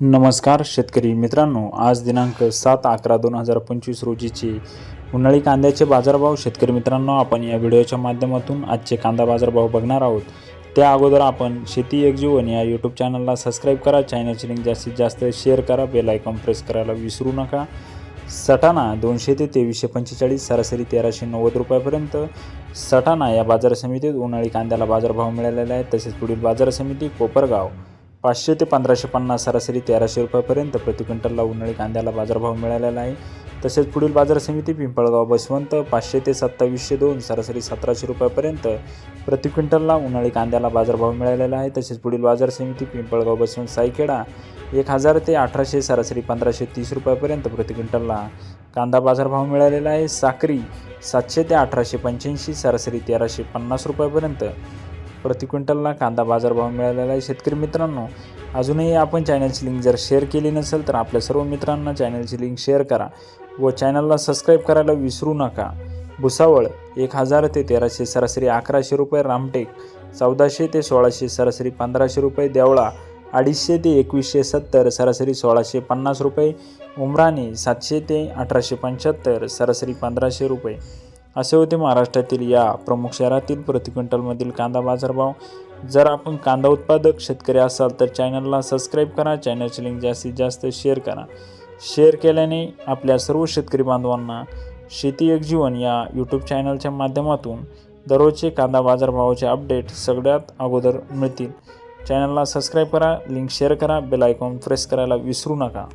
नमस्कार शेतकरी मित्रांनो आज दिनांक सात अकरा दोन हजार पंचवीस रोजीचे उन्हाळी कांद्याचे बाजारभाव. शेतकरी मित्रांनो आपण या व्हिडिओच्या माध्यमातून आजचे कांदा बाजारभाव बघणार आहोत. त्या अगोदर आपण शेती एकजीवन या यूट्यूब चॅनलला सबस्क्राईब करा चॅनलची लिंक जास्तीत जास्त शेअर करा बेल आयकॉन प्रेस करायला विसरू नका. सटाणा दोनशे ते तेवीसशे पंचेचाळीस सरासरी तेराशे नव्वद रुपयापर्यंत. सटाणा या बाजार समितीत उन्हाळी कांद्याला बाजारभाव मिळालेला आहे. तसेच पुढील बाजार समिती कोपरगाव. पाचशे ते पंधराशे पन्नास सरासरी तेराशे रुपयापर्यंत प्रति क्विंटलला उन्हाळी कांद्याला बाजारभाव मिळालेला आहे. तसेच पुढील बाजार समिती पिंपळगाव बसवंत पाचशे ते सत्तावीसशे दोन सरासरी सतराशे रुपयापर्यंत प्रति क्विंटलला उन्हाळी कांद्याला बाजारभाव मिळालेला आहे. तसेच पुढील बाजार समिती पिंपळगाव बसवंत सायखेडा एक हजार ते अठराशे सरासरी पंधराशे तीस रुपयापर्यंत प्रति क्विंटलला कांदा बाजारभाव मिळालेला आहे. साक्री सातशे ते अठराशे पंच्याऐंशी सरासरी तेराशे पन्नास रुपयापर्यंत प्रति क्विंटलला कांदा बाजारभाव मिळालेला आहे. शेतकरी मित्रांनो अजूनही आपण चॅनलची लिंक जर शेअर केली नसेल तर आपल्या सर्व मित्रांना चॅनलची लिंक शेअर करा व चॅनलला सबस्क्राईब करायला विसरू नका. भुसावळ एक हजार ते तेराशे सरासरी अकराशे रुपये रामटेक चौदाशे ते सोळाशे सरासरी पंधराशे रुपये देवळा अडीचशे ते एकवीसशे सत्तर सरासरी सोळाशे पन्नास रुपये उमराणे सातशे ते अठराशे पंच्याहत्तर सरासरी पंधराशे रुपये. असे होते महाराष्ट्रातील या प्रमुख शहरातील प्रति क्विंटलमधील कांदा बाजारभाव. जर आपण कांदा उत्पादक शेतकरी असाल तर चॅनलला सबस्क्राईब करा चॅनलची लिंक जास्तीत जास्त शेअर करा. शेअर केल्याने आपल्या सर्व शेतकरी बांधवांना शेती एक जीवन या यूट्यूब चॅनलच्या माध्यमातून दररोजचे कांदा बाजारभावाचे अपडेट सगळ्यात अगोदर मिळतील. चॅनलला सबस्क्राईब करा लिंक शेअर करा बेल आयकॉन प्रेस करायला विसरू नका.